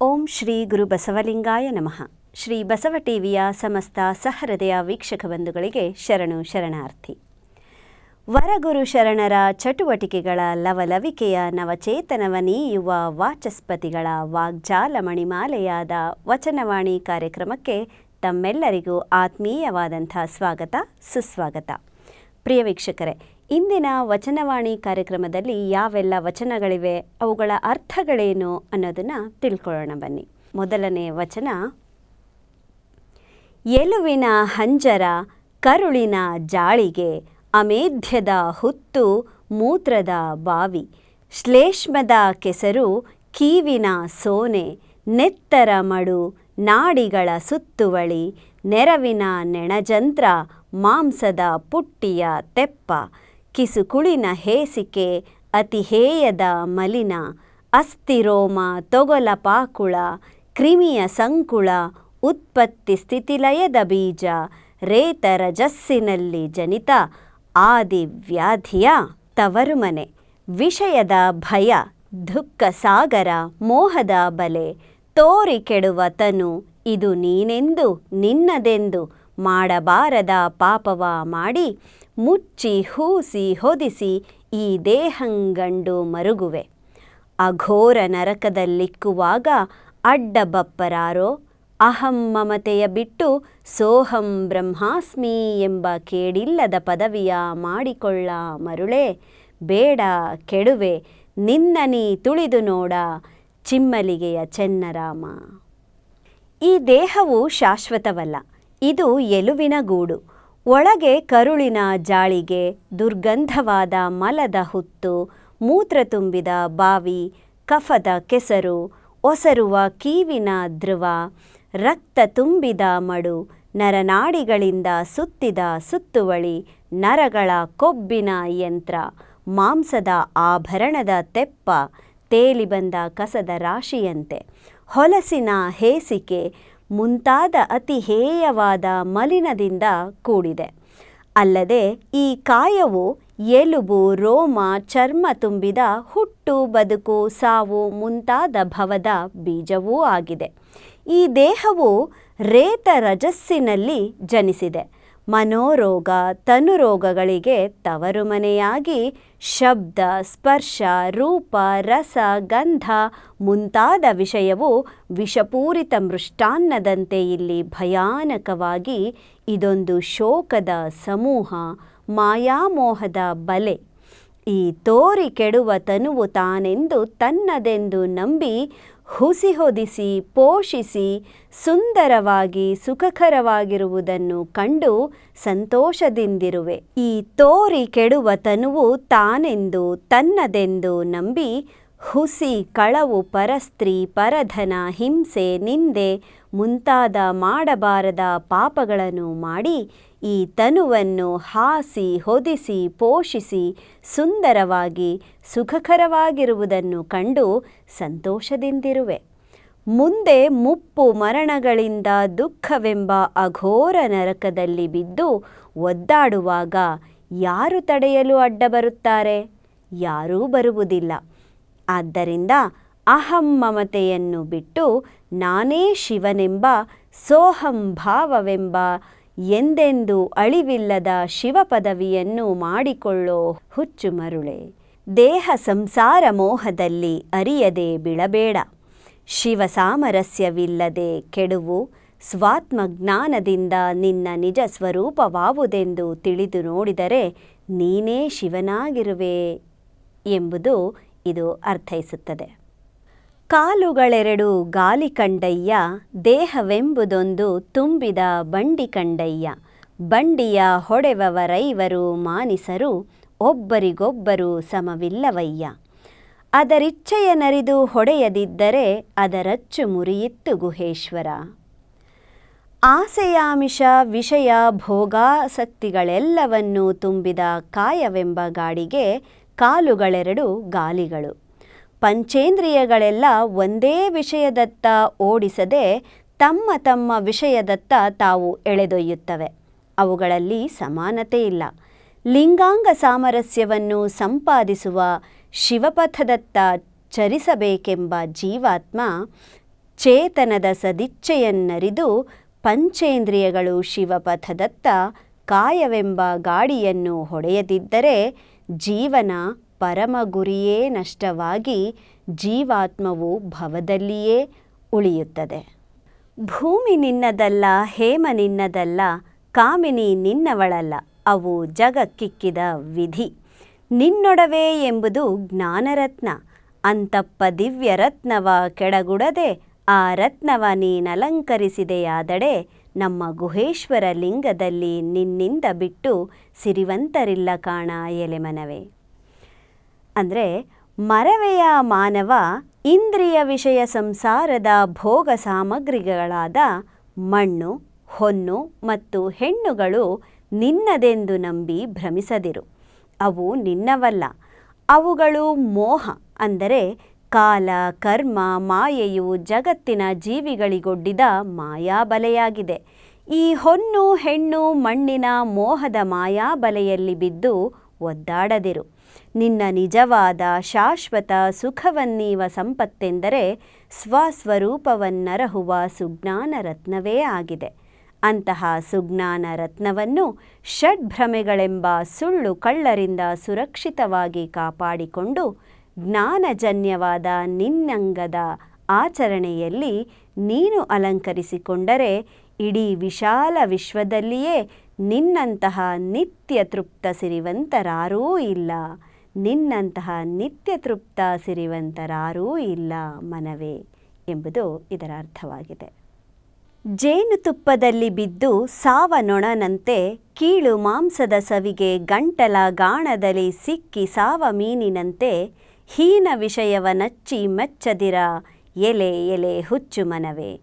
ಓಂ ಶ್ರೀ ಗುರು ಬಸವಲಿಂಗಾಯ ನಮಃ. ಶ್ರೀ ಬಸವ ಟಿವಿಯ ಸಮಸ್ತ ಸಹೃದಯ ವೀಕ್ಷಕ ಬಂಧುಗಳಿಗೆ ಶರಣು ಶರಣಾರ್ಥಿ. ವರಗುರು ಶರಣರ ಚಟುವಟಿಕೆಗಳ ಲವಲವಿಕೆಯ ನವಚೇತನವ ನೀಯುವ ವಾಚಸ್ಪತಿಗಳ ವಾಗ್ಜಾಲ ಮಣಿಮಾಲೆಯಾದ ವಚನವಾಣಿ ಕಾರ್ಯಕ್ರಮಕ್ಕೆ ತಮ್ಮೆಲ್ಲರಿಗೂ ಆತ್ಮೀಯವಾದಂಥ ಸ್ವಾಗತ, ಸುಸ್ವಾಗತ. ಪ್ರಿಯ ವೀಕ್ಷಕರೇ ಇಂದಿನ ವಚನವಾಣಿ ಕಾರ್ಯಕ್ರಮದಲ್ಲಿ ಯಾವೆಲ್ಲ ವಚನಗಳಿವೆ, ಅವುಗಳ ಅರ್ಥಗಳೇನು ಅನ್ನೋದನ್ನು ತಿಳ್ಕೊಳ್ಳೋಣ ಬನ್ನಿ. ಮೊದಲನೇ ವಚನ, ಎಲುವಿನ ಹಂಜರ ಕರುಳಿನ ಜಾಳಿಗೆ, ಅಮೇಧ್ಯದ ಹುತ್ತು ಮೂತ್ರದ ಬಾವಿ, ಶ್ಲೇಷ್ಮದ ಕೆಸರು ಕೀವಿನ ಸೋನೆ, ನೆತ್ತರ ಮಡು ನಾಡಿಗಳ ಸುತ್ತುವಳಿ, ನೆರವಿನ ನೆಣಜಂತ್ರ ಮಾಂಸದ ಪುಟ್ಟಿಯ ತೆಪ್ಪ ಕಿಸುಕುಳಿನ ಹೇಸಿಕೆ ಅತಿಹೇಯದ ಮಲಿನ, ಅಸ್ಥಿರೋಮ, ತೊಗಲ ಪಾಕುಳ, ಕ್ರಿಮಿಯ ಸಂಕುಳ, ಉತ್ಪತ್ತಿ ಸ್ಥಿತಿಲಯದ ಬೀಜ ರೇತರಜಸ್ಸಿನಲ್ಲಿ ಜನಿತ ಆದಿವ್ಯಾಧಿಯ ತವರುಮನೆ, ವಿಷಯದ ಭಯ, ದುಃಖ ಸಾಗರ, ಮೋಹದ ಬಲೆ, ತೋರಿ ಕೆಡುವ ತನು, ಇದು ನೀನೆಂದು, ನಿನ್ನದೆಂದು, ಮಾಡಬಾರದ ಪಾಪವ ಮಾಡಿ ಮುಚ್ಚಿ ಹೂಸಿ ಹೊದಿಸಿ ಈ ದೇಹಂಗಂಡು ಮರುಗುವೆ. ಅಘೋರ ನರಕದಲ್ಲಿಕ್ಕುವಾಗ ಅಡ್ಡಬಪ್ಪರಾರೋ ಅಹಂ ಮಮತೆಯ ಬಿಟ್ಟು ಸೋಹಂ ಬ್ರಹ್ಮಾಸ್ಮಿ ಎಂಬ ಕೇಡಿಲ್ಲದ ಪದವಿಯ ಮಾಡಿಕೊಳ್ಳ ಮರುಳೆ, ಬೇಡ ಕೆಡುವೆ, ನಿನ್ನ ನೀ ತುಳಿದು ನೋಡ ಚಿಮ್ಮಲಿಗೆಯ ಚೆನ್ನರಾಮ. ಈ ದೇಹವು ಶಾಶ್ವತವಲ್ಲ, ಇದು ಎಲುವಿನ ಗೂಡು. ಒಳಗೆ ಕರುಳಿನ ಜಾಳಿಗೆ ದುರ್ಗಂಧವಾದ ಮಲದ ಹುತ್ತು, ಮೂತ್ರ ತುಂಬಿದ ಬಾವಿ, ಕಫದ ಕೆಸರು, ಒಸರುವ ಕೀವಿನ ಧ್ರುವ, ರಕ್ತ ತುಂಬಿದ ಮಡು, ನರನಾಡಿಗಳಿಂದ ಸುತ್ತಿದ ಸುತ್ತುವಳಿ, ನರಗಳ ಕೊಬ್ಬಿನ ಯಂತ್ರ, ಮಾಂಸದ ಆಭರಣದ ತೆಪ್ಪ, ತೇಲಿ ಬಂದ ಕಸದ ರಾಶಿಯಂತೆ, ಹೊಲಸಿನ ಹೇಸಿಕೆ ಮುಂತಾದ ಅತಿ ಹೇಯವಾದ ಮಲಿನದಿಂದ ಕೂಡಿದೆ. ಅಲ್ಲದೆ ಈ ಕಾಯವು ಎಲುಬು, ರೋಮ, ಚರ್ಮ ತುಂಬಿದ ಹುಟ್ಟು, ಬದುಕು, ಸಾವು ಮುಂತಾದ ಭವದ ಬೀಜವೂ ಆಗಿದೆ. ಈ ದೇಹವು ರೇತ ರಜಸ್ಸಿನಲ್ಲಿ ಜನಿಸಿದೆ. ಮನೋರೋಗ, ತನುರೋಗಗಳಿಗೆ ತವರು ಮನೆಯಾಗಿ ಶಬ್ದ, ಸ್ಪರ್ಶ, ರೂಪ, ರಸ, ಗಂಧ ಮುಂತಾದ ವಿಷಯವು ವಿಷಪೂರಿತ ಮೃಷ್ಟಾನ್ನದಂತೆ ಇಲ್ಲಿ ಭಯಾನಕವಾಗಿ ಇದೊಂದು ಶೋಕದ ಸಮೂಹ, ಮಾಯಾಮೋಹದ ಬಲೆ. ಈ ತೋರಿ ಕೆಡುವ ತನುವು ತಾನೆಂದು ತನ್ನದೆಂದು ನಂಬಿ ಹುಸಿ ಹೊದಿಸಿ ಪೋಷಿಸಿ, ಸುಂದರವಾಗಿ, ಸುಖಕರವಾಗಿರುವುದನ್ನು ಕಂಡು ಸಂತೋಷದಿಂದಿರುವೆ. ಈ ತೋರಿ ಕೆಡುವ ತನುವು ತಾನೆಂದು, ತನ್ನದೆಂದು ನಂಬಿ ಹುಸಿ, ಕಳವು, ಪರಸ್ತ್ರೀ, ಪರಧನ, ಹಿಂಸೆ, ನಿಂದೆ ಮುಂತಾದ ಮಾಡಬಾರದ ಪಾಪಗಳನ್ನು ಮಾಡಿ ಈ ತನುವನ್ನು ಹಾಸಿ, ಹೊದಿಸಿ, ಪೋಷಿಸಿ, ಸುಂದರವಾಗಿ, ಸುಖಕರವಾಗಿರುವುದನ್ನು ಕಂಡು ಸಂತೋಷದಿಂದಿರುವೆ. ಮುಂದೆ ಮುಪ್ಪು ಮರಣಗಳಿಂದ ದುಃಖವೆಂಬ ಅಘೋರ ನರಕದಲ್ಲಿ ಬಿದ್ದು ಒದ್ದಾಡುವಾಗ ಯಾರು ತಡೆಯಲು ಅಡ್ಡ ಬರುತ್ತಾರೆ ಯಾರೂ ಬರುವುದಿಲ್ಲ. ಆದ್ದರಿಂದ ಅಹಂ ಮಮತೆಯನ್ನು ಬಿಟ್ಟು ನಾನೇ ಶಿವನೆಂಬ ಸೋಹಂ ಭಾವವೆಂಬ ಎಂದೆಂದು ಅಳಿವಿಲ್ಲದ ಶಿವ ಪದವಿಯನ್ನು ಮಾಡಿಕೊಳ್ಳೋ ಹುಚ್ಚು ಮರುಳೆ ದೇಹ ಸಂಸಾರ ಮೋಹದಲ್ಲಿ ಅರಿಯದೆ ಬಿಳಬೇಡ. ಶಿವ ಸಾಮರಸ್ಯವಿಲ್ಲದೆ ಕೆಡುವು ಸ್ವಾತ್ಮಜ್ಞಾನದಿಂದ ನಿನ್ನ ನಿಜ ಸ್ವರೂಪವಾವುದೆಂದು ತಿಳಿದು ನೋಡಿದರೆ ನೀನೇ ಶಿವನಾಗಿರುವೆ ಎಂಬುದು ಇದು ಅರ್ಥೈಸುತ್ತದೆ. ಕಾಲುಗಳೆರಡು ಗಾಲಿ ಕಂಡಯ್ಯ, ದೇಹವೆಂಬುದೊಂದು ತುಂಬಿದ ಬಂಡಿ ಕಂಡಯ್ಯ. ಬಂಡಿಯ ಹೊಡೆವವರೈವರು ಮಾನಿಸರು, ಒಬ್ಬರಿಗೊಬ್ಬರು ಸಮವಿಲ್ಲವಯ್ಯ. ಅದರಿಚ್ಛೆಯ ನರಿದು ಹೊಡೆಯದಿದ್ದರೆ ಅದರಚ್ಚು ಮುರಿಯಿತ್ತು ಗುಹೇಶ್ವರ. ಆಸೆಯಾಮಿಷ, ವಿಷಯ, ಭೋಗಾಸಕ್ತಿಗಳೆಲ್ಲವನ್ನೂ ತುಂಬಿದ ಕಾಯವೆಂಬ ಗಾಡಿಗೆ ಕಾಲುಗಳೆರಡು ಗಾಲಿಗಳು. ಪಂಚೇಂದ್ರಿಯಗಳೆಲ್ಲ ಒಂದೇ ವಿಷಯದತ್ತ ಓಡಿಸದೆ ತಮ್ಮ ತಮ್ಮ ವಿಷಯದತ್ತ ತಾವು ಎಳೆದೊಯ್ಯುತ್ತವೆ. ಅವುಗಳಲ್ಲಿ ಸಮಾನತೆ ಇಲ್ಲ. ಲಿಂಗಾಂಗ ಸಾಮರಸ್ಯವನ್ನು ಸಂಪಾದಿಸುವ ಶಿವಪಥದತ್ತ ಚರಿಸಬೇಕೆಂಬ ಜೀವಾತ್ಮ ಚೇತನದ ಸದಿಚ್ಛೆಯನ್ನರಿದು ಪಂಚೇಂದ್ರಿಯಗಳು ಶಿವಪಥದತ್ತ ಕಾಯವೆಂಬ ಗಾಡಿಯನ್ನು ಹೊಡೆಯದಿದ್ದರೆ ಜೀವನ ಪರಮ ಗುರಿಯೇ ನಷ್ಟವಾಗಿ ಜೀವಾತ್ಮವು ಭವದಲ್ಲಿಯೇ ಉಳಿಯುತ್ತದೆ. ಭೂಮಿ ನಿನ್ನದಲ್ಲ, ಹೇಮ ನಿನ್ನದಲ್ಲ, ಕಾಮಿನಿ ನಿನ್ನವಳಲ್ಲ, ಅವು ಜಗಕ್ಕಿಕ್ಕಿದ ವಿಧಿ. ನಿನ್ನೊಡವೆ ಎಂಬುದು ಜ್ಞಾನರತ್ನ, ಅಂತಪ್ಪ ದಿವ್ಯ ರತ್ನವ ಕೆಡಗುಡದೆ, ಆ ರತ್ನವ ನೀನಲಂಕರಿಸಿದೆಯಾದಡೆ, ನಮ್ಮ ಗುಹೇಶ್ವರ ಲಿಂಗದಲ್ಲಿ ನಿನ್ನಿಂದ ಬಿಟ್ಟು ಸಿರಿವಂತರಿಲ್ಲ ಕಾಣ ಎಲೆಮನವೇ. ಅಂದರೆ ಮರವೆಯ ಮಾನವ ಇಂದ್ರಿಯ ವಿಷಯ ಸಂಸಾರದ ಭೋಗ ಸಾಮಗ್ರಿಗಳಾದ ಮಣ್ಣು, ಹೊನ್ನು ಮತ್ತು ಹೆಣ್ಣುಗಳು ನಿನ್ನದೆಂದು ನಂಬಿ ಭ್ರಮಿಸದಿರು. ಅವು ನಿನ್ನವಲ್ಲ. ಅವುಗಳು ಮೋಹ ಅಂದರೆ ಕಾಲ, ಕರ್ಮ, ಮಾಯೆಯು ಜಗತ್ತಿನ ಜೀವಿಗಳಿಗೊಡ್ಡಿದ ಮಾಯಾಬಲೆಯಾಗಿದೆ. ಈ ಹೊನ್ನು, ಹೆಣ್ಣು, ಮಣ್ಣಿನ ಮೋಹದ ಮಾಯಾಬಲೆಯಲ್ಲಿ ಬಿದ್ದು ಒದ್ದಾಡದಿರು. ನಿನ್ನ ನಿಜವಾದ ಶಾಶ್ವತ ಸುಖವನ್ನೀವ ಸಂಪತ್ತೆಂದರೆ ಸ್ವಸ್ವರೂಪವನ್ನರಹುವ ಸುಜ್ಞಾನ ರತ್ನವೇ ಆಗಿದೆ. ಅಂತಹ ಸುಜ್ಞಾನ ರತ್ನವನ್ನು ಷಡ್ಭ್ರಮೆಗಳೆಂಬ ಸುಳ್ಳು ಕಳ್ಳರಿಂದ ಸುರಕ್ಷಿತವಾಗಿ ಕಾಪಾಡಿಕೊಂಡು ಜ್ಞಾನಜನ್ಯವಾದ ನಿನ್ನಂಗದ ಆಚರಣೆಯಲ್ಲಿ ನೀನು ಅಲಂಕರಿಸಿಕೊಂಡರೆ ಇಡೀ ವಿಶಾಲ ವಿಶ್ವದಲ್ಲಿಯೇ ನಿನ್ನಂತಹ ನಿತ್ಯ ತೃಪ್ತ ಸಿರಿವಂತರಾರೂ ಇಲ್ಲ. ನಿನ್ನಂತಹ ನಿತ್ಯ ತೃಪ್ತ ಸಿರಿವಂತರಾರೂ ಇಲ್ಲ ಮನವೇ ಎಂಬುದು ಇದರ ಅರ್ಥವಾಗಿದೆ. ಜೇನುತುಪ್ಪದಲ್ಲಿ ಬಿದ್ದು ಸಾವನೊಣನಂತೆ ಕೀಳು ಮಾಂಸದ ಸವಿಗೆ ಗಂಟಲ ಗಾಣದಲ್ಲಿ ಸಿಕ್ಕಿ ಸಾವ ಮೀನಿನಂತೆ ಹೀನ ವಿಷಯವ ನಚ್ಚಿ ಮೆಚ್ಚದಿರ ಎಲೆ ಎಲೆ ಹುಚ್ಚು ಮನವೇ.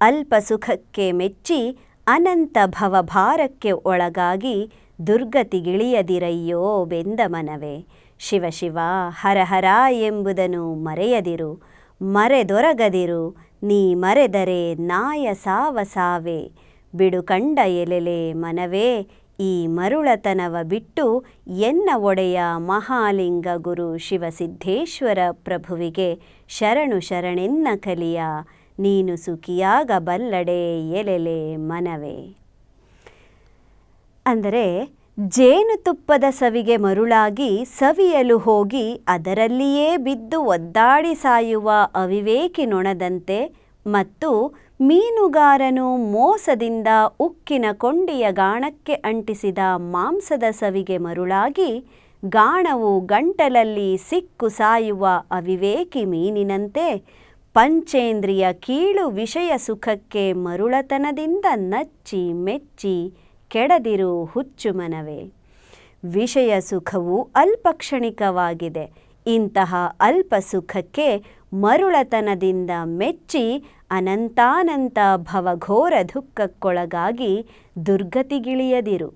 ಅಲ್ಪ ಸುಖಕ್ಕೆ ಮೆಚ್ಚಿ ಅನಂತ ಭವಭಾರಕ್ಕೆ ಒಳಗಾಗಿ ದುರ್ಗತಿಗಿಳಿಯದಿರಯ್ಯೋ ಬೆಂದ ಮನವೇ. ಶಿವ ಶಿವ, ಹರ ಹರ ಎಂಬುದನ್ನು ಮರೆಯದಿರು, ಮರೆದೊರಗದಿರು, ನೀ ಮರೆದರೆ ನಾಯ ಸಾವ ಸಾವೆ. ಬಿಡು ಕಂಡ ಎಲೆಲೆ ಮನವೇ, ಈ ಮರುಳತನವ ಬಿಟ್ಟು ಎನ್ನ ಒಡೆಯ ಮಹಾಲಿಂಗ ಗುರು ಶಿವಸಿದ್ದೇಶ್ವರ ಪ್ರಭುವಿಗೆ ಶರಣು ಶರಣೆನ್ನ ಕಲಿಯ, ನೀನು ಸುಖಿಯಾಗಬಲ್ಲಡೆ ಎಲೆಲೆ ಮನವೇ. ಅಂದರೆ ಜೇನುತುಪ್ಪದ ಸವಿಗೆ ಮರುಳಾಗಿ ಸವಿಯಲು ಹೋಗಿ ಅದರಲ್ಲಿಯೇ ಬಿದ್ದು ಒದ್ದಾಡಿ ಸಾಯುವ ಅವಿವೇಕಿ ನೊಣದಂತೆ ಮತ್ತು ಮೀನುಗಾರನು ಮೋಸದಿಂದ ಉಕ್ಕಿನ ಕೊಂಡಿಯ ಗಾಣಕ್ಕೆ ಅಂಟಿಸಿದ ಮಾಂಸದ ಸವಿಗೆ ಮರುಳಾಗಿ ಗಾಣವು ಗಂಟಲಲ್ಲಿ ಸಿಕ್ಕು ಸಾಯುವ ಅವಿವೇಕಿ ಮೀನಿನಂತೆ ಪಂಚೇಂದ್ರಿಯ ಕೀಳು ವಿಷಯ ಸುಖಕ್ಕೆ ಮರುಳತನದಿಂದ ನಚ್ಚಿ ಮೆಚ್ಚಿ ಕೆಡದಿರು ಹುಚ್ಚು ಮನವೇ. ವಿಷಯ ಸುಖವು ಅಲ್ಪಕ್ಷಣಿಕವಾಗಿದೆ ಇಂತಹ ಅಲ್ಪ ಸುಖಕ್ಕೆ ಮರುಳತನದಿಂದ ಮೆಚ್ಚಿ ಅನಂತಾನಂತ ಭವಘೋರ ದುಃಖಕ್ಕೊಳಗಾಗಿ ದುರ್ಗತಿಗಿಳಿಯದಿರು.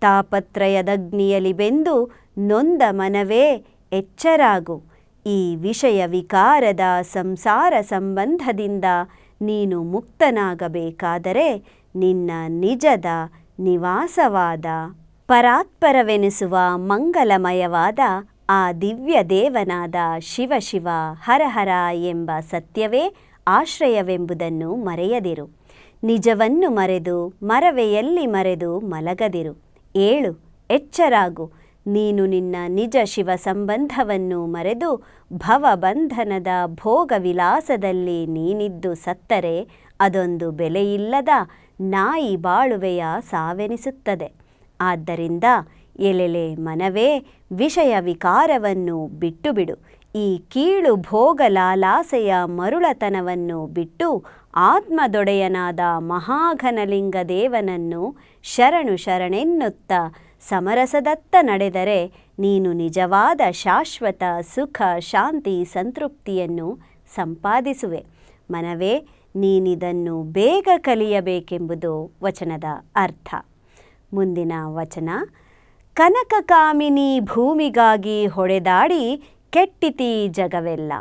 ತಾಪತ್ರಯದಗ್ನಿಯಲಿ ಬೆಂದು ನೊಂದ ಮನವೇ ಎಚ್ಚರಾಗು. ಈ ವಿಷಯ ವಿಕಾರದ ಸಂಸಾರ ಸಂಬಂಧದಿಂದ ನೀನು ಮುಕ್ತನಾಗಬೇಕಾದರೆ ನಿನ್ನ ನಿಜದ ನಿವಾಸವಾದ, ಪರಾತ್ಪರವೆನಿಸುವ ಮಂಗಲಮಯವಾದ ಆ ದಿವ್ಯ ದೇವನಾದ ಶಿವ ಶಿವ ಹರ ಹರ ಎಂಬ ಸತ್ಯವೇ ಆಶ್ರಯವೆಂಬುದನ್ನು ಮರೆಯದಿರು. ನಿಜವನ್ನು ಮರೆದು, ಮರವೆಯಲ್ಲಿ ಮರೆದು ಮಲಗದಿರು. ಏಳು, ಎಚ್ಚರಾಗು. ನೀನು ನಿನ್ನ ನಿಜ ಶಿವ ಸಂಬಂಧವನ್ನು ಮರೆದು, ಭವಬಂಧನದ ಭೋಗವಿಲಾಸದಲ್ಲಿ ನೀನಿದ್ದು ಸತ್ತರೆ, ಅದೊಂದು ಬೆಲೆಯಿಲ್ಲದ ನಾಯಿ ಬಾಳುವೆಯ ಸಾವೆನಿಸುತ್ತದೆ. ಆದ್ದರಿಂದ ಎಲೆಲೆ ಮನವೇ ವಿಷಯ ವಿಕಾರವನ್ನು ಬಿಟ್ಟು ಬಿಡು ಈ ಕೀಳು ಭೋಗ ಲಾಲಾಸೆಯ ಮರುಳತನವನ್ನು ಬಿಟ್ಟು ಆತ್ಮದೊಡೆಯನಾದ ಮಹಾಘನಲಿಂಗ ದೇವನನ್ನು ಶರಣು ಶರಣೆನ್ನುತ್ತ ಸಮರಸದತ್ತ ನಡೆದರೆ ನೀನು ನಿಜವಾದ ಶಾಶ್ವತ ಸುಖ, ಶಾಂತಿ, ಸಂತೃಪ್ತಿಯನ್ನು ಸಂಪಾದಿಸುವೆ. ಮನವೇ ನೀನಿದನ್ನು ಬೇಗ ಕಲಿಯಬೇಕೆಂಬುದು ವಚನದ ಅರ್ಥ. ಮುಂದಿನ ವಚನ ಕನಕಕಾಮಿನಿ ಭೂಮಿಗಾಗಿ ಹೊಡೆದಾಡಿ ಕೆಟ್ಟಿತಿ ಜಗವೆಲ್ಲ.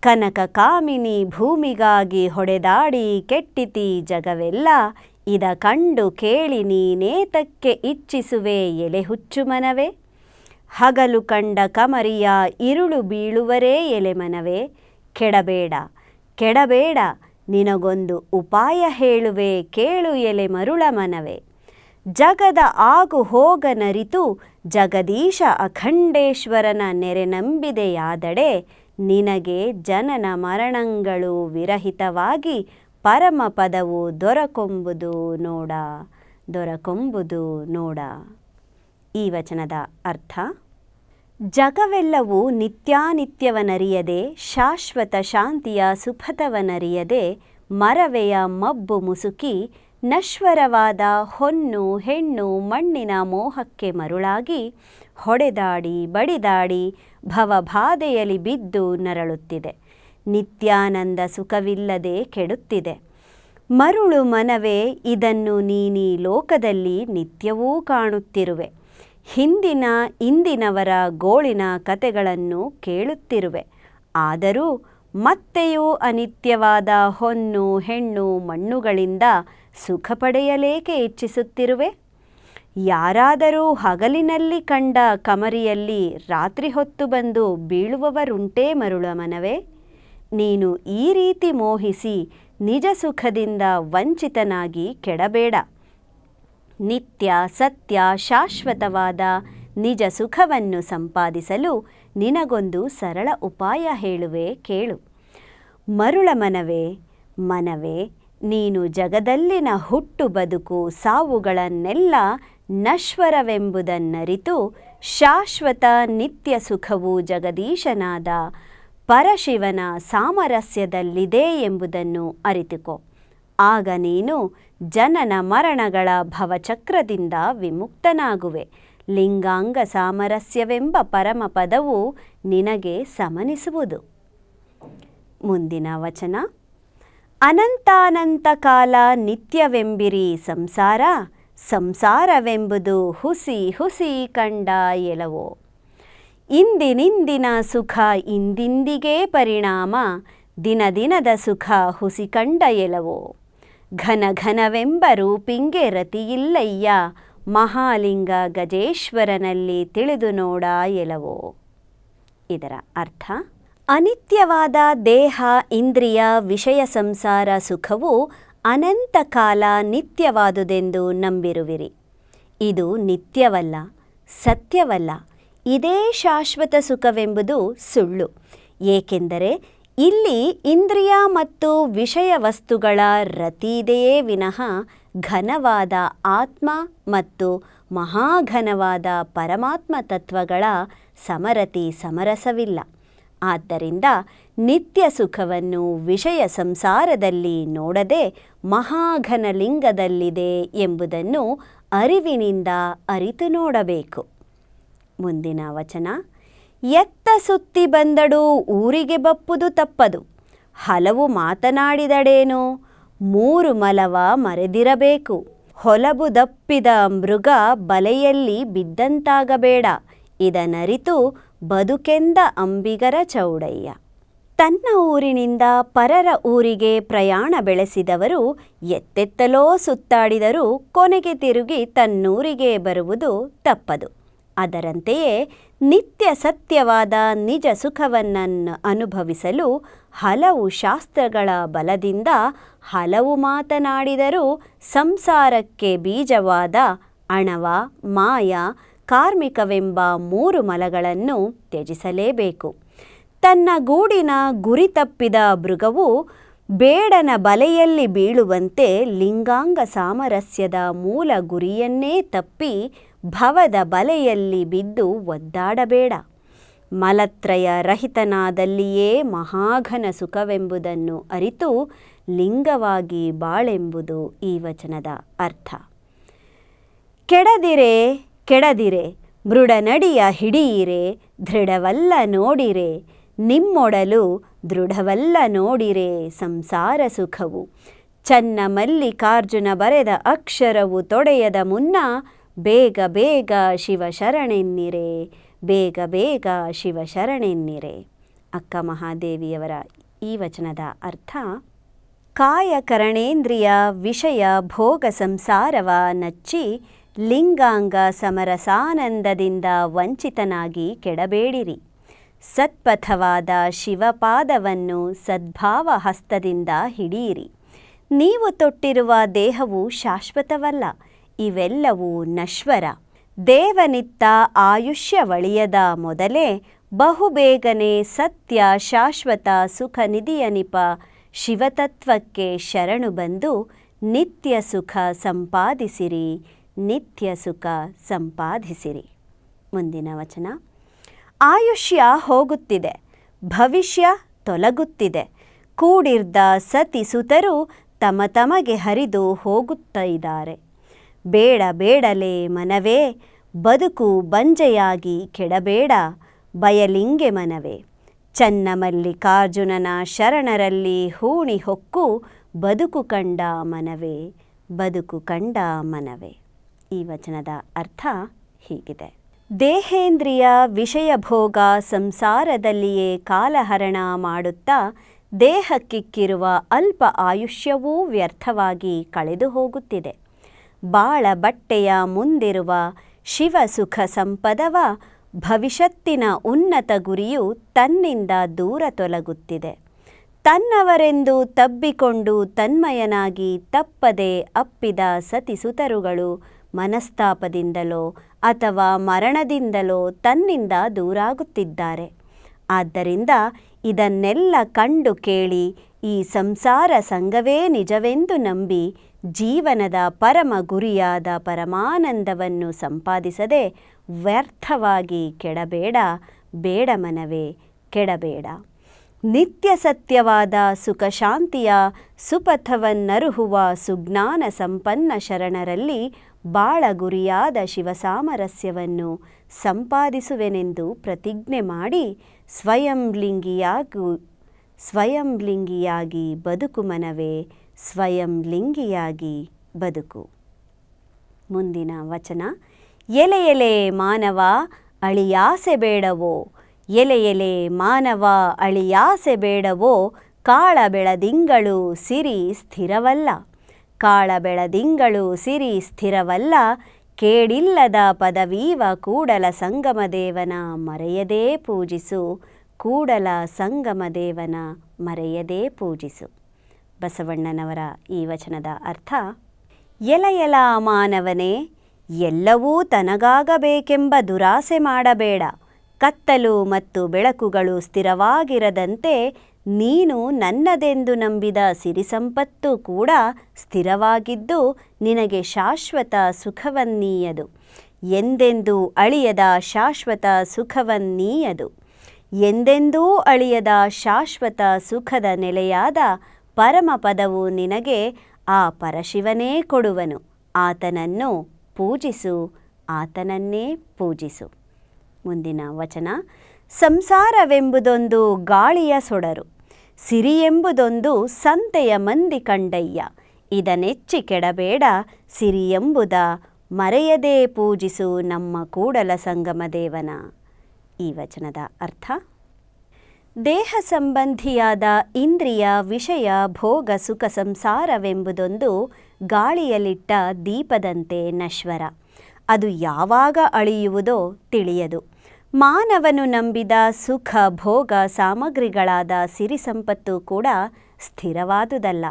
ಕನಕಕಾಮಿನಿ ಭೂಮಿಗಾಗಿ ಹೊಡೆದಾಡಿ ಕೆಟ್ಟಿತಿ ಜಗವೆಲ್ಲ. ಇದ ಕಂಡು ಕೇಳಿ ನೀನೇತಕ್ಕೆ ಇಚ್ಛಿಸುವೆ ಎಲೆ ಹುಚ್ಚು ಮನವೇ. ಹಗಲು ಕಂಡ ಕಮರಿಯ ಇರುಳು ಬೀಳುವರೇ ಎಲೆ ಮನವೇ. ಕೆಡಬೇಡ ಕೆಡಬೇಡ ನಿನಗೊಂದು ಉಪಾಯ ಹೇಳುವೆ, ಕೇಳು ಎಲೆ ಮರುಳ ಮನವೇ. ಜಗದ ಆಗು ಹೋಗನರಿತು ಜಗದೀಶ ಅಖಂಡೇಶ್ವರನ ನೆರೆ ನಂಬಿದೆಯಾದಡೆ, ನಿನಗೆ ಜನನ ಮರಣಗಳು ವಿರಹಿತವಾಗಿ ಪರಮ ಪದವು ದೊರಕೊಂಬುದು ನೋಡ ದೊರಕೊಂಬುದು ನೋಡ. ಈ ವಚನದ ಅರ್ಥ ಜಗವೆಲ್ಲವೂ ನಿತ್ಯಾನಿತ್ಯವನರಿಯದೆ, ಶಾಶ್ವತ ಶಾಂತಿಯ ಸುಖತವನರಿಯದೆ ಮರವೆಯ ಮಬ್ಬು ಮುಸುಕಿ, ನಶ್ವರವಾದ ಹೊನ್ನು ಹೆಣ್ಣು ಮಣ್ಣಿನ ಮೋಹಕ್ಕೆ ಮರುಳಾಗಿ, ಹೊಡೆದಾಡಿ ಬಡಿದಾಡಿ ಭವಬಾಧೆಯಲ್ಲಿ ಬಿದ್ದು ನರಳುತ್ತಿದೆ. ನಿತ್ಯಾನಂದ ಸುಖವಿಲ್ಲದೆ ಕೆಡುತ್ತಿದೆ. ಮರುಳು ಮನವೇ ಇದನ್ನು ನೀನೀ ಲೋಕದಲ್ಲಿ ನಿತ್ಯವೂ ಕಾಣುತ್ತಿರುವೆ. ಹಿಂದಿನ ಇಂದಿನವರ ಗೋಳಿನ ಕತೆಗಳನ್ನು ಕೇಳುತ್ತಿರುವೆ. ಆದರೂ ಮತ್ತೆಯೂ ಅನಿತ್ಯವಾದ ಹೊನ್ನು ಹೆಣ್ಣು ಮಣ್ಣುಗಳಿಂದ ಸುಖ ಪಡೆಯಲೇಕೆ ಇಚ್ಛಿಸುತ್ತಿರುವೆ? ಯಾರಾದರೂ ಹಗಲಿನಲ್ಲಿ ಕಂಡ ಕಮರಿಯಲ್ಲಿ ರಾತ್ರಿ ಹೊತ್ತು ಬಂದು ಬೀಳುವವರುಂಟೇ ಮರುಳ ಮನವೇ ನೀನು ಈ ರೀತಿ ಮೋಹಿಸಿ ನಿಜ ಸುಖದಿಂದ ವಂಚಿತನಾಗಿ ಕೆಡಬೇಡ. ನಿತ್ಯ, ಸತ್ಯ, ಶಾಶ್ವತವಾದ ನಿಜ ಸುಖವನ್ನು ಸಂಪಾದಿಸಲು ನಿನಗೊಂದು ಸರಳ ಉಪಾಯ ಹೇಳುವೆ, ಕೇಳು. ಮರುಳ ಮನವೇ ಮನವೇ, ನೀನು ಜಗದಲ್ಲಿನ ಹುಟ್ಟು ಬದುಕು ಸಾವುಗಳನ್ನೆಲ್ಲ ನಶ್ವರವೆಂಬುದನ್ನರಿತು ಶಾಶ್ವತ ನಿತ್ಯ ಸುಖವು ಜಗದೀಶನಾದ ಪರಶಿವನ ಸಾಮರಸ್ಯದಲ್ಲಿದೆ ಎಂಬುದನ್ನು ಅರಿತುಕೋ. ಆಗ ನೀನು ಜನನ ಮರಣಗಳ ಭವಚಕ್ರದಿಂದ ವಿಮುಕ್ತನಾಗುವೆ. ಲಿಂಗಾಂಗ ಸಾಮರಸ್ಯವೆಂಬ ಪರಮಪದವು ನಿನಗೆ ಸಮನಿಸುವುದು. ಮುಂದಿನ ವಚನ. ಅನಂತಾನಂತ ಕಾಲ ನಿತ್ಯವೆಂಬಿರಿ ಸಂಸಾರ, ಸಂಸಾರವೆಂಬುದು ಹುಸಿ ಹುಸಿ ಕಂಡ ಎಲವೋ. ಇಂದಿನಿಂದಿನ ಸುಖ ಇಂದಿಂದಿಗೇ ಪರಿಣಾಮ ದಿನ ದಿನದ ಸುಖ ಹುಸಿ ಕಂಡ ಎಲವೋ. ಘನ ಘನವೆಂಬ ರೂಪಿಂಗೆ ರತಿಯಿಲ್ಲಯ್ಯ ಮಹಾಲಿಂಗ ಗಜೇಶ್ವರನಲ್ಲಿ ತಿಳಿದು ನೋಡ ಎಲವೋ ಇದರ ಅರ್ಥ, ಅನಿತ್ಯವಾದ ದೇಹ, ಇಂದ್ರಿಯ, ವಿಷಯ, ಸಂಸಾರ ಸುಖವು ಅನಂತ ಕಾಲ ನಿತ್ಯವಾದುದೆಂದು ನಂಬಿರುವಿರಿ. ಇದು ನಿತ್ಯವಲ್ಲ, ಸತ್ಯವಲ್ಲ, ಇದೇ ಶಾಶ್ವತ ಸುಖವೆಂಬುದು ಸುಳ್ಳು. ಏಕೆಂದರೆ ಇಲ್ಲಿ ಇಂದ್ರಿಯ ಮತ್ತು ವಿಷಯ ವಸ್ತುಗಳ ರತಿದೆಯೇ ವಿನಃ ಘನವಾದ ಆತ್ಮ ಮತ್ತು ಮಹಾಘನವಾದ ಪರಮಾತ್ಮ ತತ್ವಗಳ ಸಮರತಿ ಸಮರಸವಿಲ್ಲ. ಆದ್ದರಿಂದ ನಿತ್ಯ ಸುಖವನ್ನು ವಿಷಯ ಸಂಸಾರದಲ್ಲಿ ನೋಡದೆ ಮಹಾಘನಲಿಂಗದಲ್ಲಿದೆ ಎಂಬುದನ್ನು ಅರಿವಿನಿಂದ ಅರಿತು ನೋಡಬೇಕು. ಮುಂದಿನ ವಚನ. ಎತ್ತ ಸುತ್ತಿ ಬಂದಡು ಊರಿಗೆ ಬಪ್ಪುದು ತಪ್ಪದು. ಹಲವು ಮಾತನಾಡಿದಡೇನು? ಮೂರು ಮಲವ ಮರೆದಿರಬೇಕು. ಹೊಲಬು ದಪ್ಪಿದ ಮೃಗ ಬಲೆಯಲ್ಲಿ ಬಿದ್ದಂತಾಗಬೇಡ. ಇದನರಿತು ಬದುಕೆಂದ ಅಂಬಿಗರ ಚೌಡಯ್ಯ. ತನ್ನ ಊರಿನಿಂದ ಪರರ ಊರಿಗೆ ಪ್ರಯಾಣ ಬೆಳೆಸಿದವರು ಎತ್ತೆತ್ತಲೋ ಸುತ್ತಾಡಿದರೂ ಕೊನೆಗೆ ತಿರುಗಿ ತನ್ನೂರಿಗೆ ಬರುವುದು ತಪ್ಪದು. ಅದರಂತೆಯೇ ನಿತ್ಯ ಸತ್ಯವಾದ ನಿಜ ಸುಖವನ್ನು ಅನುಭವಿಸಲು ಹಲವು ಶಾಸ್ತ್ರಗಳ ಬಲದಿಂದ ಹಲವು ಮಾತನಾಡಿದರೂ ಸಂಸಾರಕ್ಕೆ ಬೀಜವಾದ ಅಣವ, ಮಾಯ, ಕಾರ್ಮಿಕವೆಂಬ ಮೂರು ಮಲಗಳನ್ನು ತ್ಯಜಿಸಲೇಬೇಕು. ತನ್ನ ಗೂಡಿನ ಗುರಿ ತಪ್ಪಿದ ಮೃಗವು ಬೇಡನ ಬಲೆಯಲ್ಲಿ ಬೀಳುವಂತೆ ಲಿಂಗಾಂಗ ಸಾಮರಸ್ಯದ ಮೂಲ ಗುರಿಯನ್ನೇ ತಪ್ಪಿ ಭವದ ಬಲೆಯಲ್ಲಿ ಬಿದ್ದು ಒದ್ದಾಡಬೇಡ. ಮಲತ್ರಯ ರಹಿತನಾದಲ್ಲಿಯೇ ಮಹಾಘನ ಸುಖವೆಂಬುದನ್ನು ಅರಿತು ಲಿಂಗವಾಗಿ ಬಾಳೆಂಬುದು ಈ ವಚನದ ಅರ್ಥ. ಕೆಡದಿರೆ ಕೆಡದಿರೆ, ಮೃಡನಡಿಯ ಹಿಡಿಯಿರೆ, ದೃಢವಲ್ಲ ನೋಡಿರೆ, ನಿಮ್ಮೊಡಲು ದೃಢವಲ್ಲ ನೋಡಿರೆ ಸಂಸಾರ ಸುಖವು. ಚನ್ನ ಮಲ್ಲಿಕಾರ್ಜುನ ಬರೆದ ಅಕ್ಷರವು ತೊಡೆಯದ ಮುನ್ನ ಬೇಗ ಬೇಗ ಶಿವ ಶರಣೆನ್ನಿರೆ, ಬೇಗ ಬೇಗ ಶಿವ ಶರಣೆನ್ನಿರೆ. ಅಕ್ಕ ಮಹಾದೇವಿಯವರ ಈ ವಚನದ ಅರ್ಥ, ಕಾಯ ಕರಣೇಂದ್ರಿಯ ವಿಷಯ ಭೋಗ ಸಂಸಾರವ ನಚ್ಚಿ ಲಿಂಗಾಂಗ ಸಮರಸಾನಂದದಿಂದ ವಂಚಿತನಾಗಿ ಕೆಡಬೇಡಿರಿ. ಸತ್ಪಥವಾದ ಶಿವಪಾದವನ್ನು ಸದ್ಭಾವ ಹಸ್ತದಿಂದ ಹಿಡಿಯಿರಿ. ನೀವು ತೊಟ್ಟಿರುವ ದೇಹವು ಶಾಶ್ವತವಲ್ಲ. ಇವೆಲ್ಲವೂ ನಶ್ವರ. ದೇವನಿತ್ತ ಆಯುಷ್ಯವಳಿಯದ ಮೊದಲೇ ಬಹುಬೇಗನೆ ಸತ್ಯ ಶಾಶ್ವತ ಸುಖ ನಿಧಿಯನಿಪ. ಶಿವತತ್ವಕ್ಕೆ ಶರಣು ಬಂದು ನಿತ್ಯ ಸುಖ ಸಂಪಾದಿಸಿರಿ, ನಿತ್ಯ ಸುಖ ಸಂಪಾದಿಸಿರಿ. ಮುಂದಿನ ವಚನ. ಆಯುಷ್ಯ ಹೋಗುತ್ತಿದೆ, ಭವಿಷ್ಯ ತೊಲಗುತ್ತಿದೆ. ಕೂಡಿರ್ದ ಸತಿ ಸುತರು ತಮ ತಮಗೆ ಹರಿದು ಹೋಗುತ್ತಾ ಇದ್ದಾರೆ. ಬೇಡ ಬೇಡಲೇ ಮನವೇ, ಬದುಕು ಬಂಜೆಯಾಗಿ ಕೆಡಬೇಡ ಬಯಲಿಂಗೆ ಮನವೇ. ಮಲ್ಲಿಕಾರ್ಜುನನ ಶರಣರಲ್ಲಿ ಹೂಣಿ ಹೊಕ್ಕು ಬದುಕು ಕಂಡ ಮನವೇ, ಬದುಕು ಕಂಡ ಮನವೇ. ಈ ವಚನದ ಅರ್ಥ ಹೀಗಿದೆ. ದೇಹೇಂದ್ರಿಯ ವಿಷಯ ಭೋಗ ಸಂಸಾರದಲ್ಲಿಯೇ ಕಾಲಹರಣ ಮಾಡುತ್ತಾ ದೇಹಕ್ಕಿಕ್ಕಿರುವ ಅಲ್ಪ ಆಯುಷ್ಯವೂ ವ್ಯರ್ಥವಾಗಿ ಕಳೆದು ಹೋಗುತ್ತಿದೆ ಬಾಳ ಬಟ್ಟೆಯ ಮುಂದಿರುವ ಶಿವ ಸುಖ ಸಂಪದವ ಭವಿಷ್ಯತ್ತಿನ ಉನ್ನತ ಗುರಿಯು ತನ್ನಿಂದ ದೂರ ತೊಲಗುತ್ತಿದೆ. ತನ್ನವರೆಂದು ತಬ್ಬಿಕೊಂಡು ತನ್ಮಯನಾಗಿ ತಪ್ಪದೆ ಅಪ್ಪಿದ ಸತಿಸುತರುಗಳು ಮನಸ್ತಾಪದಿಂದಲೋ ಅಥವಾ ಮರಣದಿಂದಲೋ ತನ್ನಿಂದ ದೂರಾಗುತ್ತಿದ್ದಾರೆ. ಆದ್ದರಿಂದ ಇದನ್ನೆಲ್ಲ ಕಂಡು ಕೇಳಿ ಈ ಸಂಸಾರ ಸಂಘವೇ ನಿಜವೆಂದು ನಂಬಿ ಜೀವನದ ಪರಮ ಗುರಿಯಾದ ಪರಮಾನಂದವನ್ನು ಸಂಪಾದಿಸದೆ ವ್ಯರ್ಥವಾಗಿ ಕೆಡಬೇಡ, ಬೇಡ ಮನವೇ, ಕೆಡಬೇಡ. ನಿತ್ಯ ಸತ್ಯವಾದ ಸುಖ ಶಾಂತಿಯ ಸುಪಥವನ್ನರುಹುವ ಸುಜ್ಞಾನ ಸಂಪನ್ನ ಶರಣರಲ್ಲಿ ಬಾಳ ಗುರಿಯಾದ ಶಿವಸಾಮರಸ್ಯವನ್ನು ಸಂಪಾದಿಸುವೆನೆಂದು ಪ್ರತಿಜ್ಞೆ ಮಾಡಿ ಸ್ವಯಂಲಿಂಗಿಯಾಗು ಸ್ವಯಂಲಿಂಗಿಯಾಗಿ ಬದುಕು ಮನವೇ, ಸ್ವಯಂಲಿಂಗಿಯಾಗಿ ಬದುಕು. ಮುಂದಿನ ವಚನ, ಎಲೆ ಎಲೆ ಮಾನವ ಅಳಿಯಾಸೆ ಬೇಡವೋ, ಎಲೆ ಎಲೆ ಮಾನವ ಅಳಿಯಾಸೆ ಬೇಡವೋ, ಕಾಳ ಬೆಳದಿಂಗಳು ಸಿರಿ ಸ್ಥಿರವಲ್ಲ. ಕಾಳ ಬೆಳದಿಂಗಳು ಸಿರಿ ಸ್ಥಿರವಲ್ಲ, ಕೇಡಿಲ್ಲದ ಪದವೀವ ಕೂಡಲ ಸಂಗಮದೇವನ ಮರೆಯದೇ ಪೂಜಿಸು. ಕೂಡಲ ಸಂಗಮದೇವನ ಮರೆಯದೇ ಪೂಜಿಸು. ಬಸವಣ್ಣನವರ ಈ ವಚನದ ಅರ್ಥ ಎಲ ಎಲ ಮಾನವನೇ, ಎಲ್ಲವೂ ತನಗಾಗಬೇಕೆಂಬ ದುರಾಸೆ ಮಾಡಬೇಡ. ಕತ್ತಲು ಮತ್ತು ಬೆಳಕುಗಳು ಸ್ಥಿರವಾಗಿರದಂತೆ ನೀನು ನನ್ನದೆಂದು ನಂಬಿದ ಸಿರಿ ಸಂಪತ್ತು ಕೂಡ ಸ್ಥಿರವಾಗಿದ್ದು ನಿನಗೆ ಶಾಶ್ವತ ಸುಖವನ್ನೀಯದು. ಎಂದೆಂದೂ ಅಳಿಯದ ಶಾಶ್ವತ ಸುಖವನ್ನೀಯದು. ಎಂದೆಂದೂ ಅಳಿಯದ ಶಾಶ್ವತ ಸುಖದ ನೆಲೆಯಾದ ಪರಮ ಪದವು ನಿನಗೆ ಆ ಪರಶಿವನೇ ಕೊಡುವನು. ಆತನನ್ನು ಪೂಜಿಸು, ಆತನನ್ನೇ ಪೂಜಿಸು. ಮುಂದಿನ ವಚನ. ಸಂಸಾರವೆಂಬುದೊಂದು ಗಾಳಿಯ ಸೊಡರು, ಸಿರಿಯೆಂಬುದೊಂದು ಸಂತೆಯ ಮಂದಿ ಕಂಡಯ್ಯ. ಇದನೆಚ್ಚಿ ಕೆಡಬೇಡ, ಸಿರಿಯೆಂಬುದ ಮರೆಯದೇ ಪೂಜಿಸು ನಮ್ಮ ಕೂಡಲ ಸಂಗಮ ದೇವನ. ಈ ವಚನದ ಅರ್ಥ? ದೇಹ ಸಂಬಂಧಿಯಾದ ಇಂದ್ರಿಯ ವಿಷಯ ಭೋಗ ಸುಖ ಸಂಸಾರವೆಂಬುದೊಂದು ಗಾಳಿಯಲ್ಲಿಟ್ಟ ದೀಪದಂತೆ ನಶ್ವರ. ಅದು ಯಾವಾಗ ಅಳಿಯುವುದೋ ತಿಳಿಯದು. ಮಾನವನು ನಂಬಿದ ಸುಖ ಭೋಗ ಸಾಮಗ್ರಿಗಳಾದ ಸಿರಿ ಸಂಪತ್ತು ಕೂಡ ಸ್ಥಿರವಾದುದಲ್ಲ.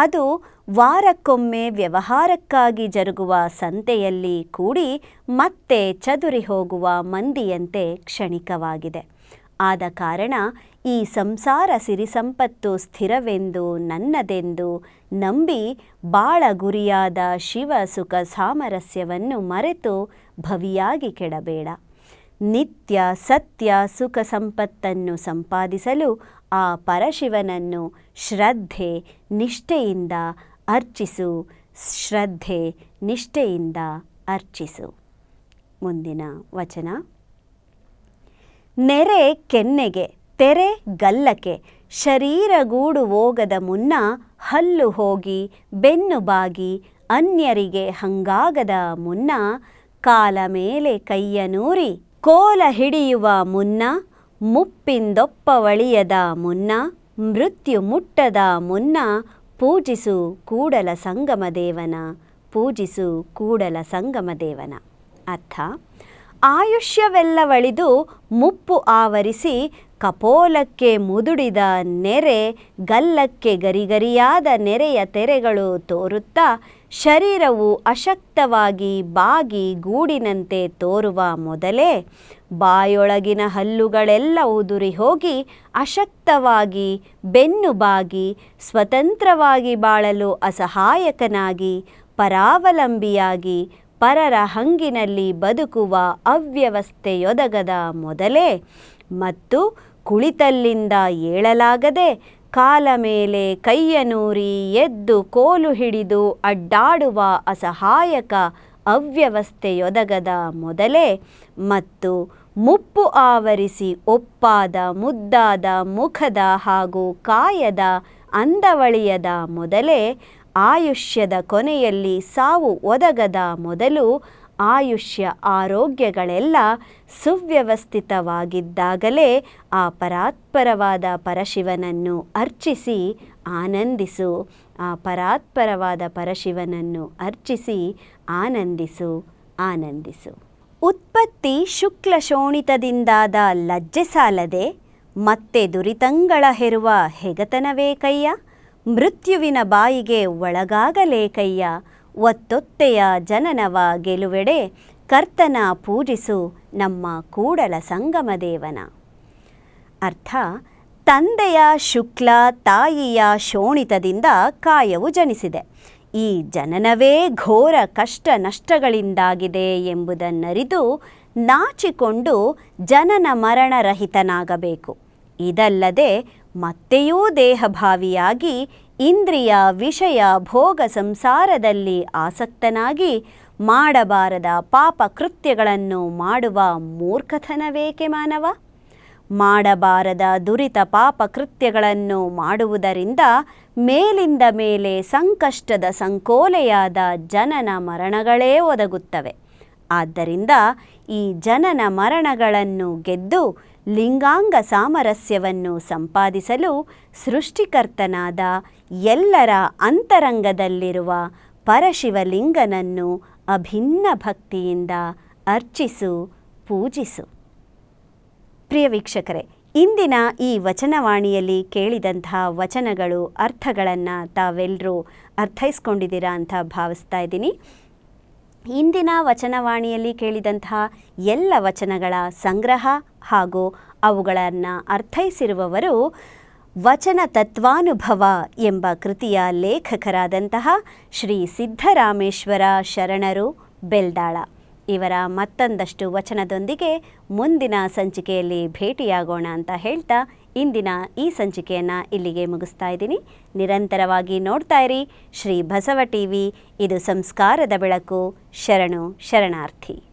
ಅದು ವಾರಕ್ಕೊಮ್ಮೆ ವ್ಯವಹಾರಕ್ಕಾಗಿ ಜರುಗುವ ಸಂತೆಯಲ್ಲಿ ಕೂಡಿ ಮತ್ತೆ ಚದುರಿ ಹೋಗುವ ಮಂದಿಯಂತೆ ಕ್ಷಣಿಕವಾಗಿದೆ. ಆದ ಕಾರಣ ಈ ಸಂಸಾರ ಸಿರಿ ಸಂಪತ್ತು ಸ್ಥಿರವೆಂದು ನನ್ನದೆಂದು ನಂಬಿ ಬಾಳ ಗುರಿಯಾದ ಶಿವ ಸುಖ ಸಾಮರಸ್ಯವನ್ನು ಮರೆತು ಭವಿಯಾಗಿ ಕೆಡಬೇಡ. ನಿತ್ಯ ಸತ್ಯ ಸುಖ ಸಂಪತ್ತನ್ನು ಸಂಪಾದಿಸಲು ಆ ಪರಶಿವನನ್ನು ಶ್ರದ್ಧೆ, ನಿಷ್ಠೆಯಿಂದ ಅರ್ಚಿಸು, ಶ್ರದ್ಧೆ, ನಿಷ್ಠೆಯಿಂದ ಅರ್ಚಿಸು. ಮುಂದಿನ ವಚನ. ನೆರೆ ಕೆನ್ನೆಗೆ, ತೆರೆ ಗಲ್ಲಕ್ಕೆ, ಶರೀರಗೂಡು ಹೋಗದ ಮುನ್ನ ಹಲ್ಲು ಹೋಗಿ, ಬೆನ್ನು ಬಾಗಿ, ಅನ್ಯರಿಗೆ ಹಂಗಾಗದ ಮುನ್ನ ಕಾಲ ಮೇಲೆ ಕೈಯ ನೂರಿ, ಕೋಲ ಹಿಡಿಯುವ ಮುನ್ನ ಮುಪ್ಪಿಂದೊಪ್ಪವಳಿಯದ ಮುನ್ನ, ಮೃತ್ಯು ಮುಟ್ಟದ ಮುನ್ನ ಪೂಜಿಸು ಕೂಡಲ ಸಂಗಮ ದೇವನ, ಪೂಜಿಸು ಕೂಡಲ ಸಂಗಮ ದೇವನ. ಅರ್ಥ? ಆಯುಷ್ಯವೆಲ್ಲವಳಿದು ಮುಪ್ಪು ಆವರಿಸಿ ಕಪೋಲಕ್ಕೆ ಮುದುಡಿದ ನೆರೆ, ಗಲ್ಲಕ್ಕೆ ಗರಿಗರಿಯಾದ ನೆರೆಯ ತೆರೆಗಳು ತೋರುತ್ತಾ ಶರೀರವು ಅಶಕ್ತವಾಗಿ ಬಾಗಿ ಗೂಡಿನಂತೆ ತೋರುವ ಮೊದಲೇ ಬಾಯೊಳಗಿನ ಹಲ್ಲುಗಳೆಲ್ಲ ಉದುರಿ ಹೋಗಿ ಅಶಕ್ತವಾಗಿ ಬೆನ್ನು ಬಾಗಿ ಸ್ವತಂತ್ರವಾಗಿ ಬಾಳಲು ಅಸಹಾಯಕನಾಗಿ, ಪರಾವಲಂಬಿಯಾಗಿ, ಪರರ ಹಂಗಿನಲ್ಲಿ ಬದುಕುವ ಅವ್ಯವಸ್ಥೆಯೊದಗದ ಮೊದಲೇ ಮತ್ತು ಕುಳಿತಲ್ಲಿಂದ ಏಳಲಾಗದೆ ಕಾಲ ಮೇಲೆ ಕೈಯನೂರಿ ಎದ್ದು ಕೋಲು ಹಿಡಿದು ಅಡ್ಡಾಡುವ ಅಸಹಾಯಕ ಅವ್ಯವಸ್ಥೆಯೊದಗದ ಮೊದಲೇ ಮತ್ತು ಮುಪ್ಪು ಆವರಿಸಿ ಒಪ್ಪಾದ, ಮುದ್ದಾದ, ಮುಖದ ಹಾಗೂ ಕಾಯದ ಅಂದವಳಿಯದ ಮೊದಲೇ ಆಯುಷ್ಯದ ಕೊನೆಯಲ್ಲಿ ಸಾವು ಒದಗದ ಮೊದಲು ಆಯುಷ್ಯ ಆರೋಗ್ಯಗಳೆಲ್ಲ ಸುವ್ಯವಸ್ಥಿತವಾಗಿದ್ದಾಗಲೇ ಆ ಪರಾತ್ಪರವಾದ ಪರಶಿವನನ್ನು ಅರ್ಚಿಸಿ ಆನಂದಿಸು. ಆ ಪರಾತ್ಪರವಾದ ಪರಶಿವನನ್ನು ಅರ್ಚಿಸಿ ಆನಂದಿಸು ಆನಂದಿಸು. ಉತ್ಪತ್ತಿ ಶುಕ್ಲ ಶೋಣಿತದಿಂದಾದ ಲಜ್ಜೆ ಸಾಲದೆ ಮತ್ತೆ ದುರಿತಂಗಳ ಹೆರುವ ಹೆಗತನವೇ ಕಯ್ಯ ಮೃತ್ಯುವಿನ ಬಾಯಿಗೆ ಒಳಗಾಗಲೇ ಕಯ್ಯ ಒತ್ತೊತ್ತೆಯ ಜನನವ ಗೆಲುವೆಡೆ ಕರ್ತನ ಪೂಜಿಸು ನಮ್ಮ ಕೂಡಲ ಸಂಗಮದೇವನ ಅರ್ಥ, ತಂದೆಯ ಶುಕ್ಲ ತಾಯಿಯ ಶೋಣಿತದಿಂದ ಕಾಯವು ಜನಿಸಿದೆ. ಈ ಜನನವೇ ಘೋರ ಕಷ್ಟ ನಷ್ಟಗಳಿಂದಾಗಿದೆ ಎಂಬುದನ್ನರಿದು ನಾಚಿಕೊಂಡು ಜನನ ಮರಣರಹಿತನಾಗಬೇಕು. ಇದಲ್ಲದೆ ಮತ್ತೆಯೂ ದೇಹಭಾವಿಯಾಗಿ ಇಂದ್ರಿಯ ವಿಷಯ ಭೋಗ ಸಂಸಾರದಲ್ಲಿ ಆಸಕ್ತನಾಗಿ ಮಾಡಬಾರದ ಪಾಪ ಕೃತ್ಯಗಳನ್ನು ಮಾಡುವ ಮೂರ್ಖಥನವೇಕೆ ಮಾನವ? ಮಾಡಬಾರದ ದುರಿತ ಪಾಪ ಕೃತ್ಯಗಳನ್ನು ಮಾಡುವುದರಿಂದ ಮೇಲಿಂದ ಮೇಲೆ ಸಂಕಷ್ಟದ ಸಂಕೋಲೆಯಾದ ಜನನ ಮರಣಗಳೇ ಒದಗುತ್ತವೆ. ಆದ್ದರಿಂದ ಈ ಜನನ ಮರಣಗಳನ್ನು ಗೆದ್ದು ಲಿಂಗಾಂಗ ಸಾಮರಸ್ಯವನ್ನು ಸಂಪಾದಿಸಲು ಸೃಷ್ಟಿಕರ್ತನಾದ ಎಲ್ಲರ ಅಂತರಂಗದಲ್ಲಿರುವ ಪರಶಿವಲಿಂಗನನ್ನು ಅಭಿನ್ನ ಭಕ್ತಿಯಿಂದ ಅರ್ಚಿಸು, ಪೂಜಿಸು. ಪ್ರಿಯ ವೀಕ್ಷಕರೇ, ಇಂದಿನ ಈ ವಚನವಾಣಿಯಲ್ಲಿ ಕೇಳಿದಂತಹ ವಚನಗಳು, ಅರ್ಥಗಳನ್ನು ತಾವೆಲ್ಲರೂ ಅರ್ಥೈಸ್ಕೊಂಡಿದ್ದೀರಾ ಅಂತ ಭಾವಿಸ್ತಾ ಇದ್ದೀನಿ. ಇಂದಿನ ವಚನವಾಣಿಯಲ್ಲಿ ಕೇಳಿದಂತಹ ಎಲ್ಲ ವಚನಗಳ ಸಂಗ್ರಹ ಹಾಗೂ ಅವುಗಳನ್ನು ಅರ್ಥೈಸಿರುವವರು ವಚನ ತತ್ವಾನುಭವ ಎಂಬ ಕೃತಿಯ ಲೇಖಕರಾದಂತಹ ಶ್ರೀ ಸಿದ್ಧರಾಮೇಶ್ವರ ಶರಣರು ಬೆಲ್ದಾಳ. ಇವರ ಮತ್ತೊಂದಷ್ಟು ವಚನದೊಂದಿಗೆ ಮುಂದಿನ ಸಂಚಿಕೆಯಲ್ಲಿ ಭೇಟಿಯಾಗೋಣ ಅಂತ ಹೇಳ್ತಾ ಇಂದಿನ ಈ ಸಂಚಿಕೆಯನ್ನು ಇಲ್ಲಿಗೆ ಮುಗಿಸ್ತಾ ಇದ್ದೀನಿ. ನಿರಂತರವಾಗಿ ನೋಡ್ತಾ ಇರಿ ಶ್ರೀ ಬಸವ ಟಿ ವಿ ಇದು ಸಂಸ್ಕಾರದ ಬೆಳಕು. ಶರಣು ಶರಣಾರ್ಥಿ.